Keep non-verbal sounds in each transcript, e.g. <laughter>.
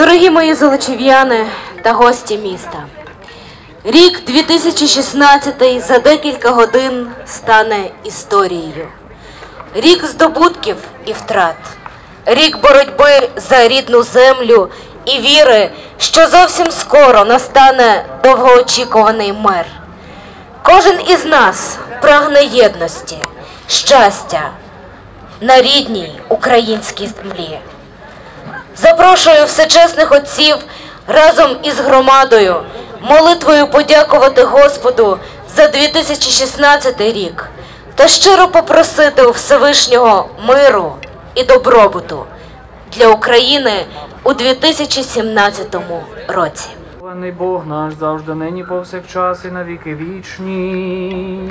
Дорогі мої золочів'яни та гості міста, рік 2016 за декілька годин стане історією. Рік здобутків і втрат, рік боротьби за рідну землю і віри, що зовсім скоро настане довгоочікуваний мир. Кожен із нас прагне єдності, щастя на рідній українській землі. Запрошую всечесних отців разом із громадою молитвою подякувати Господу за 2016 рік та щиро попросити у Всевишнього миру і добробуту для України у 2017 році. Бог наш завжди нині повсякчас і на віки вічні.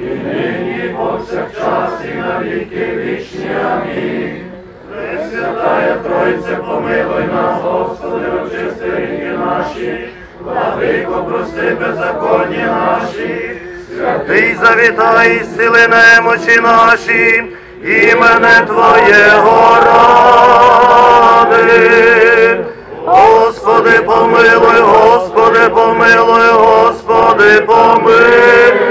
і нині, повсякчас, і на віки вічні. Амінь. Пресвятая Тройця, помилуй нас, Господи, очисти ріки наші, владико, прости беззаконні наші, святий завітай, сили немочі наші, імене Твоєго ради. Господи, помилуй, Господи, помилуй, Господи, помилуй.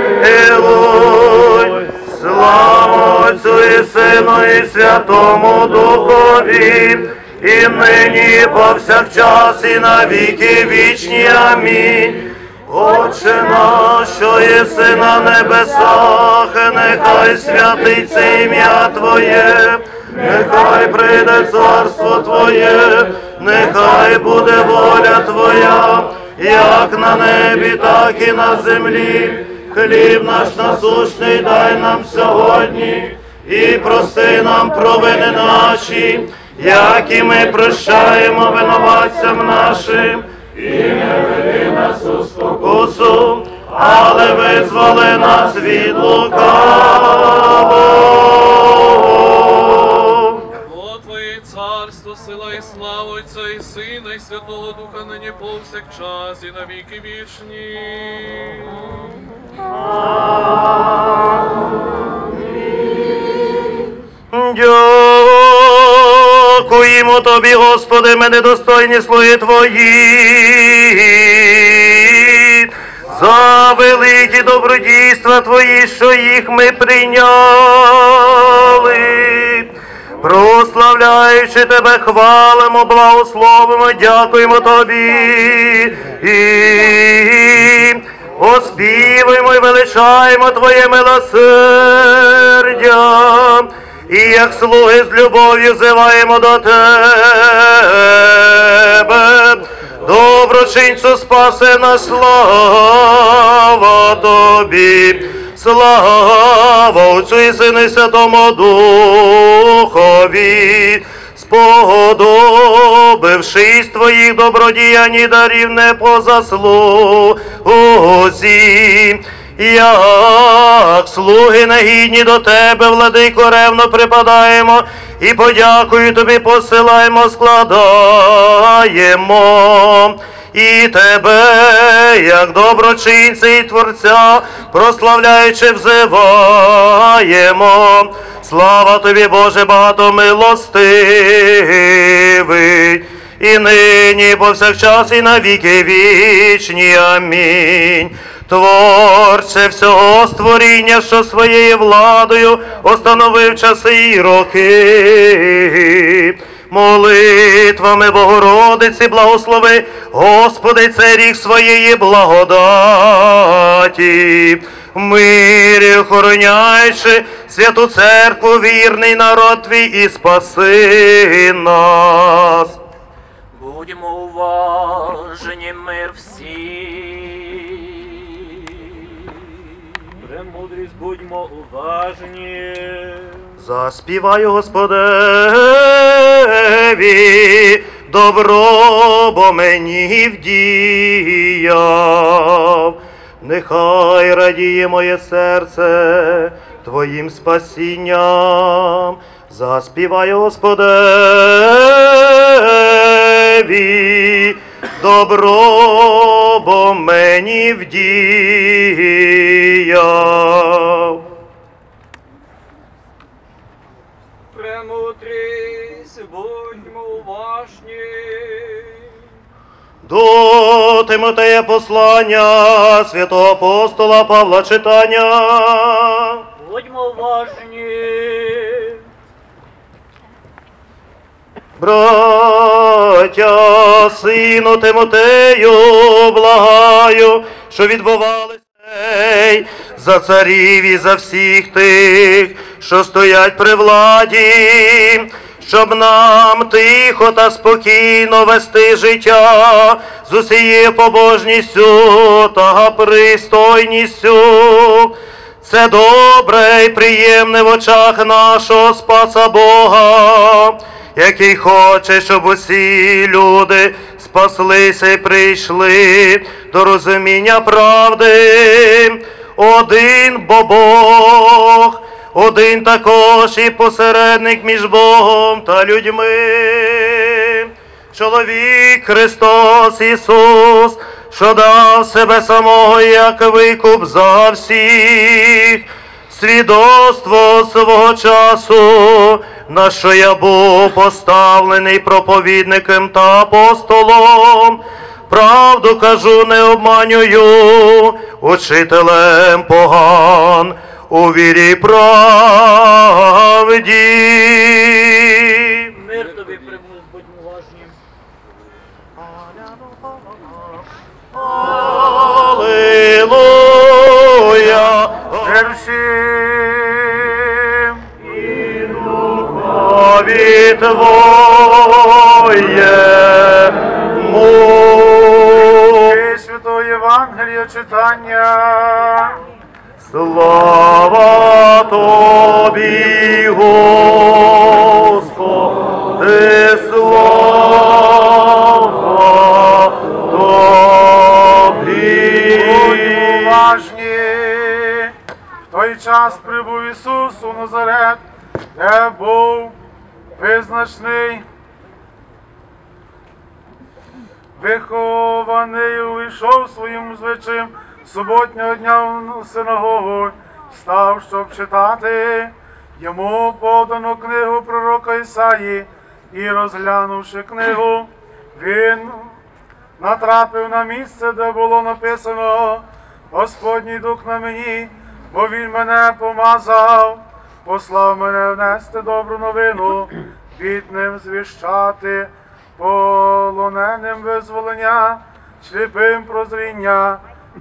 Слава Отцю і Сину і Святому Духові, і нині, повсякчас, і на віки вічні. Амінь. Отче наш, що єси на небесах, нехай святиться ім'я Твоє, нехай прийде царство Твоє, нехай буде воля Твоя, як на небі, так і на землі. Хліб наш насущний дай нам сьогодні, і прости нам провини наші, як і ми прощаємо винуватцям нашим, і не веди нас у спокусу, але визволи нас від лукавого. Бо Твоє царство, сила і слава Отця і Сина, і Святого Духа нині повсякчас, і на віки вічні. Дякуємо тобі, Господи, ми недостойні слуги Твої. За великі добродійства Твої, що їх ми прийняли. Прославляючи тебе, хвалимо, благословимо, дякуємо тобі. І оспівуємо і величаємо Твоє милосердя. І як слуги з любов'ю взиваємо до тебе, доброчинцю спаси нас, слава тобі, слава Отцю і Сину і Святому Духові, сподобившись твоїх добродіянь і дарів не по заслузі, як слуги негідні до тебе, владико, ревно припадаємо і подякую тобі посилаємо, складаємо. І тебе, як доброчинця і творця, прославляючи, взиваємо. Слава тобі, Боже, багато милостивий, і нині, і повсякчас, і на віки вічні. Амінь. Творче всього створіння, що своєю владою остановив часи і роки. Молитвами Богородиці благослови, Господи, це рік своєї благодаті. Мирі охороняючи святу церкву, вірний народ твій і спаси нас. Будьмо уважені, мир всі. Премудрість будьмо уважні. Заспіваю Господеві, добро бо мені вдіяв. Нехай радіє моє серце Твоїм спасінням. Заспіваю Господеві, добро бо мені вдіяв. Премудрість будьмо уважні. До Тимотея послання святого апостола Павла читання. Будьмо уважні. Браття, сину Тимотею, благаю, що відбувалися за царів і за всіх тих, що стоять при владі, щоб нам тихо та спокійно вести життя з усією побожністю та пристойністю. Це добре і приємне в очах нашого Спаса Бога, який хоче, щоб усі люди спаслися і прийшли до розуміння правди. Один бо Бог, один також і посередник між Богом та людьми. Чоловік Христос Ісус, що дав себе самого як викуп за всіх, свідоцтво свого часу, на що я був поставлений проповідником та апостолом. Правду кажу, не обманюю, учителем поган у вірі й правді. Мир тобі примус, будьмо уважні. Аллилуйя, всім і духові твоєму. Святого Євангелія читання. Слава тобі, Господи, слава тобі. Уважні. В той час прибув Ісус у Назарет, де був визначний, вихований, увійшов своїм звичаєм суботнього дня в синагогу, став, щоб читати. Йому подано книгу пророка Ісаї, і розглянувши книгу, він натрапив на місце, де було написано Господній дух на мені, бо він мене помазав, послав мене внести добру новину, бідним звіщати, полоненим визволення, сліпим прозріння,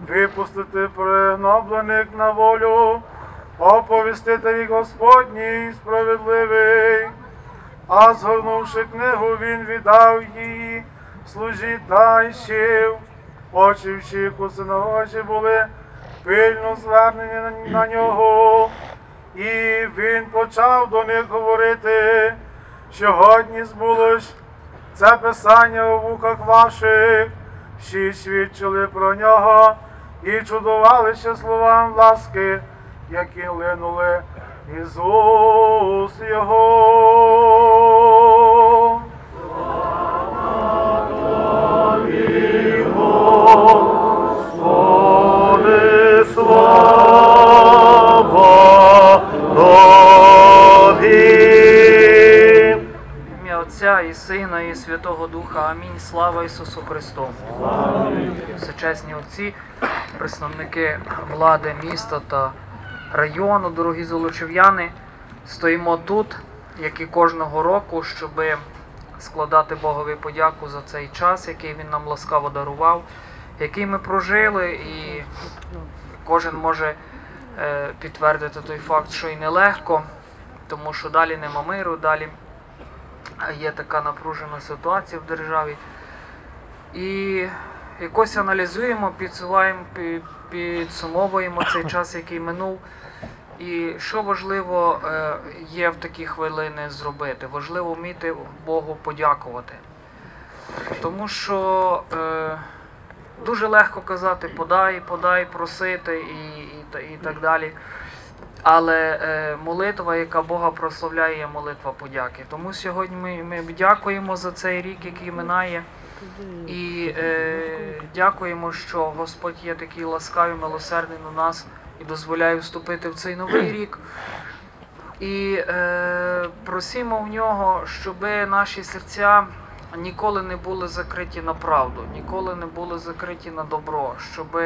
випустити пригноблених на волю, оповістити рік Господній справедливий. А згорнувши книгу, він віддав її служі та й сів. Очі всіх у синагозі були пильно звернені на, нього, і він почав до них говорити, сьогодні збулось це писання у вухах ваших, всі свідчили про нього і чудувалися словам ласки, які линули із уст його. І Сина, і Святого Духа. Амінь. Слава Ісусу Христу. Всечесні отці, представники влади міста та району, дорогі золочів'яни, стоїмо тут, як і кожного року, щоб складати Богові подяку за цей час, який Він нам ласкаво дарував, який ми прожили, і кожен може е, підтвердити той факт, що і нелегко, тому що далі нема миру, далі є така напружена ситуація в державі. І якось аналізуємо, підсуваємо, підсумовуємо цей <coughs> час, який минув. І що важливо е, є в такі хвилини зробити? Важливо вміти Богу подякувати. Тому що е, дуже легко казати подай, подай, просити і, і, і так далі. Але е, молитва, яка Бога прославляє, є молитва подяки. Тому сьогодні ми, ми дякуємо за цей рік, який минає. І е, дякуємо, що Господь є такий ласкавий, милосердний на нас і дозволяє вступити в цей новий рік. І е, просимо в нього, щоб наші серця ніколи не були закриті на правду, ніколи не були закриті на добро, щоб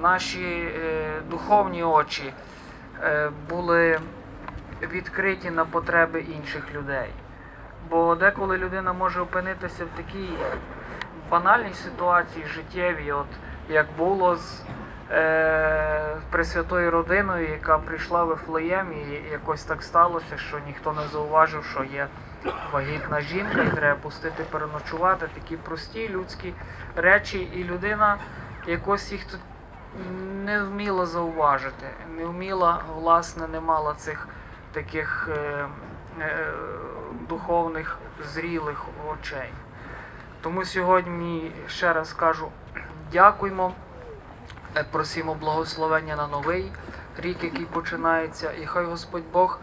наші е, духовні очі були відкриті на потреби інших людей. Бо деколи людина може опинитися в такій банальній ситуації життєвій, от як було з е, Пресвятою родиною, яка прийшла в Ефлеєм, і якось так сталося, що ніхто не зауважив, що є вагітна жінка, і треба пустити переночувати. Такі прості людські речі, і людина якось їх тут не вміла зауважити, не вміла, власне, не мала цих таких е, е, духовних зрілих очей. Тому сьогодні ще раз кажу, дякуємо, е, просимо благословення на новий рік, який починається, і хай Господь Бог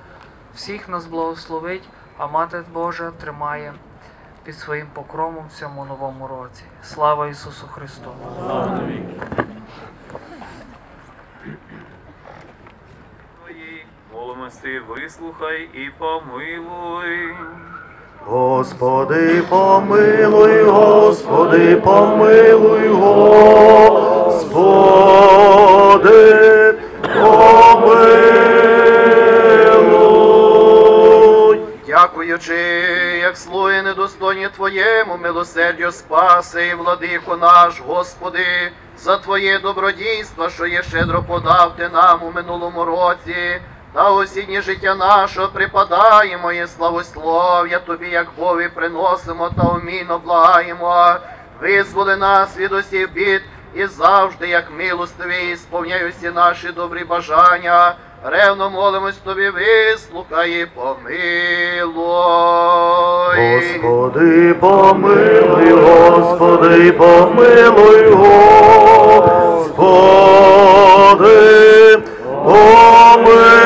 всіх нас благословить, а Мати Божа тримає під своїм покровом в цьому новому році. Слава Ісусу Христу! Твої молимости вислухай і помилуй. Господи, помилуй, Господи, помилуй, Господи, помилуй. Дякуючи, як слуги недостойні Твоєму милосердю спаси, владико наш, Господи, за Твоє добродійство, що є щедро подав Ти нам у минулому році. Та осіннє життя наше припадаємо і славослов'я Тобі, як Бові, приносимо та умійно благаємо. Визволи нас від усіх бід і завжди, як милостиві, сповняй усі наші добрі бажання. Ревно молимось Тобі, вислухай і помилуй. Господи, помилуй, Господи, помилуй, Господи, помилуй.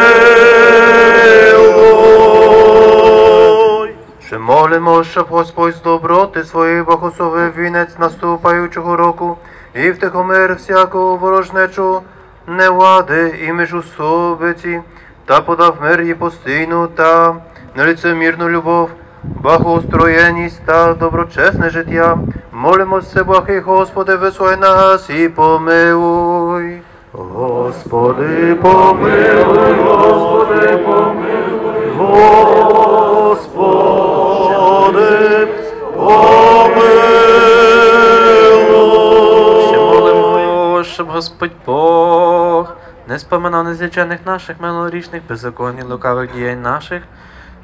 Молимо, щоб Господь з доброти своєї благословив вінець наступаючого року і втихомир всякого ворожнечу, невлади і міжусобиці, та подав мир і постійну та нелицемірну любов, благоустроєність та доброчесне життя. Молимося, благий Господи, вислухай нас і помилуй. Господи, помилуй, Господи, помилуй, Господи, Ще помилуй. молимо, щоб Господь Бог не споминав незлічених наших минулорічних беззаконні лукавих діянь наших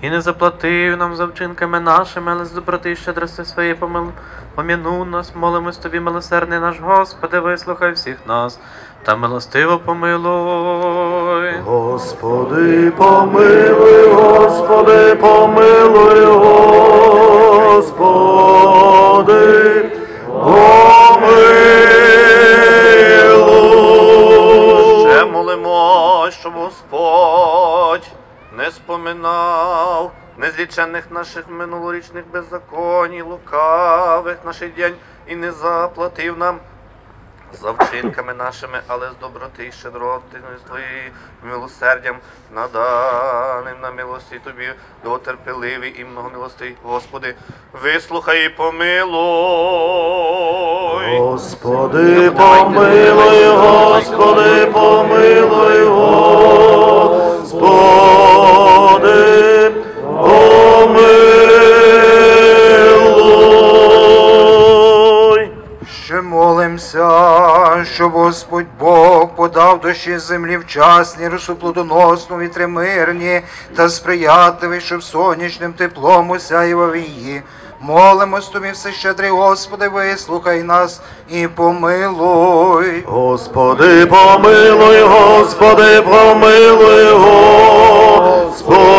і не заплатив нам за вчинками нашими, але з доброти щедрости своєї помил... пом'янув нас, молимось тобі, милосердний наш Господи, вислухай всіх нас та милостиво помилуй. Господи, помилуй, Господи, помилуй, Господи, помилуй. Ще молимо, щоб Господь не споминав незліченних наших минулорічних беззаконій, лукавих наших день і не заплатив нам за вчинками нашими, але з доброти і щедроти з твоєю милосердям наданим на милості тобі, довготерпеливий і многомилостий, Господи, вислухай і помилуй. Господи, помилуй, Господи, помилуй, Господи, щоб Господь Бог подав дощі землі вчасні, росу плодоносну, вітри та сприятливі, щоб сонячним теплом осяював її. Молимось тобі, всещедрий Господи, вислухай нас і помилуй. Господи, помилуй, Господи, помилуй, Господи,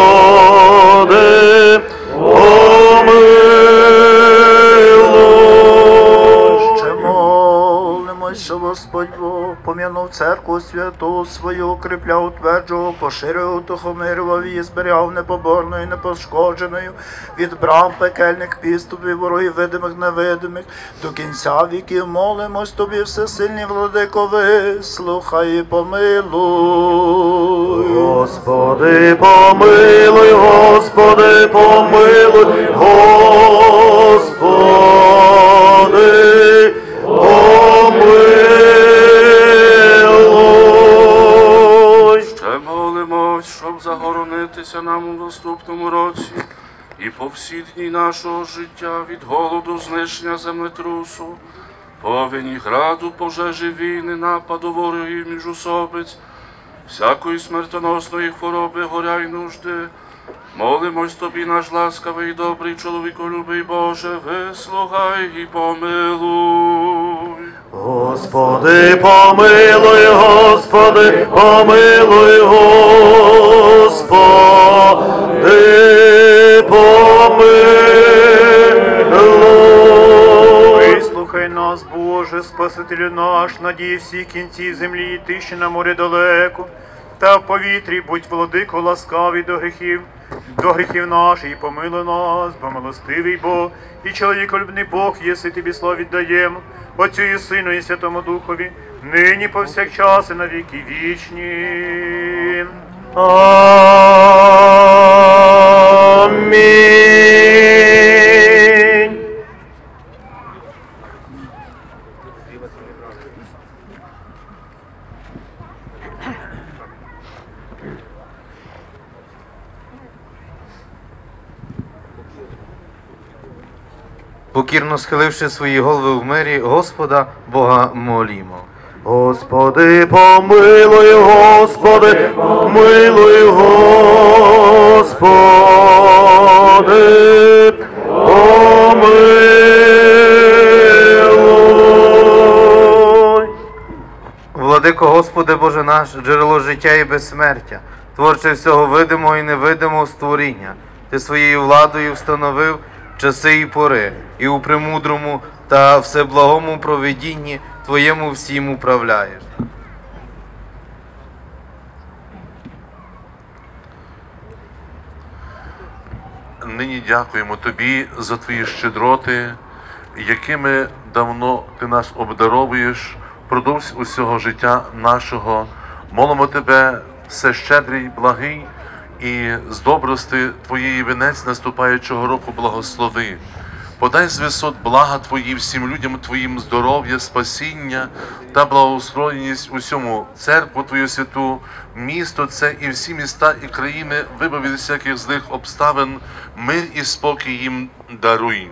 Господь Бог пом'янув церкву святу свою, укріпляв, утверджував, поширював, тихомирював її, зберігав непоборною, непошкодженою від брам пекельних підступів, ворогів видимих, невидимих. До кінця віків молимось тобі, всесильний владико, вислухай і помилуй. Господи, помилуй, Господи, помилуй, Господи, наступному році і по всі дні нашого життя від голоду, знищення землетрусу, повені граду, пожежі війни, нападу ворогів міжусобиць, всякої смертоносної хвороби, горя й нужди. Молимось тобі, наш ласкавий, добрий чоловіколюбий Боже, вислухай і помилуй. Господи, помилуй, Господи, помилуй, Господи, помилуй. Вислухай нас, Боже, Спасителю наш, надій всіх кінців землі, і ти ще на морі далеко. Та в повітрі будь владико ласкавий до гріхів, до гріхів наших, і помилуй нас, бо милостивий Бог, і чоловіколюбний Бог, єси тобі слав віддаємо, Отцю і Сину, і Святому Духові, нині повсякчас і на віки вічні. Амінь. Покірно схиливши свої голови в мирі, Господа Бога молімо. Господи, помилуй, Господи, помилуй, Господи, помилуй. Владико Господи Боже наш, джерело життя і безсмертя, творче всього видимого і невидимого створіння. Ти своєю владою встановив часи і пори, і у премудрому та всеблагому провидінні Твоєму всім управляєш. Нині дякуємо тобі за твої щедроти, якими давно ти нас обдаровуєш впродовж усього життя нашого. Молимо тебе, все щедрий, благий, і з добрости твоєї вінець наступаючого року благослови. Подай з висот блага Твої всім людям Твоїм здоров'я, спасіння та благоустроєність усьому церкву Твою святу, місто це і всі міста і країни, вибав від всяких злих обставин, мир і спокій їм даруй.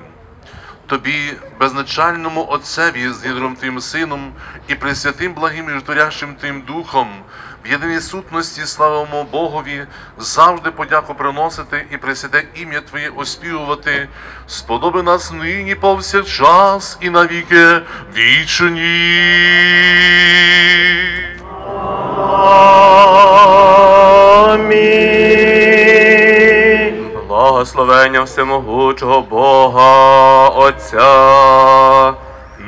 Тобі, безначальному Отцеві, з єдром Твоїм Сином і пресвятим благим і ждорящим Твоїм Духом, в єдиній сутності славимо Богові, завжди подяку приносити і пресвяте ім'я Твоє оспівувати, сподоби нас нині повсякчас і навіки вічні. Амінь. Благословення всемогучого Бога Отця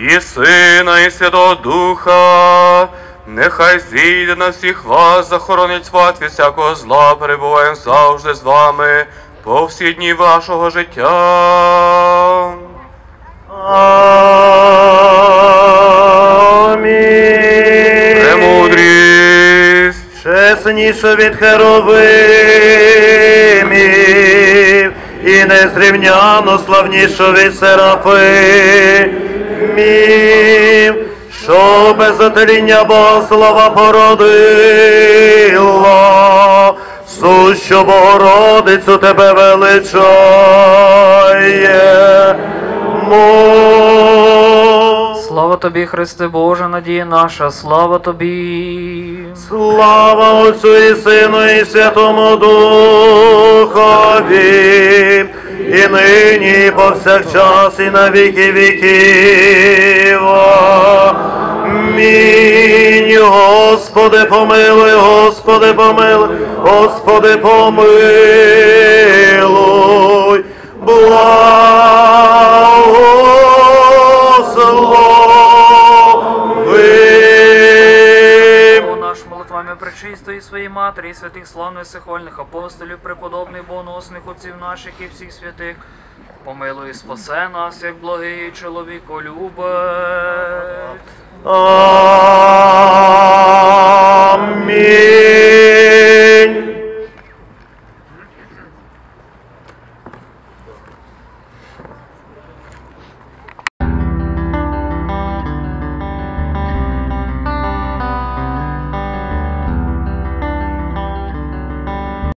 і Сина, і Святого Духа, нехай зійде на всіх вас, захоронить спад від всякого зла, перебуваємо завжди з вами по всі дні вашого життя. Амінь. Премудрість. Чесніше від херовимів і незрівняно славніше від серафимів, що без отління Богослова породила, сущу Богородицю тебе величає. Слава тобі, Христе Боже, надія наша, слава тобі. Слава Отцю і Сину і Святому Духові, і нині, і повсякчас, і на віки віків. Амінь. Господи, помилуй, Господи, помилуй, Господи, помилуй. Благослови. Пречистої своїй матері, і святих славних сихольних апостолів, преподобних боносних отців наших і всіх святих. Помилуй, і спасе нас, як благий чоловіколюбець. Амінь.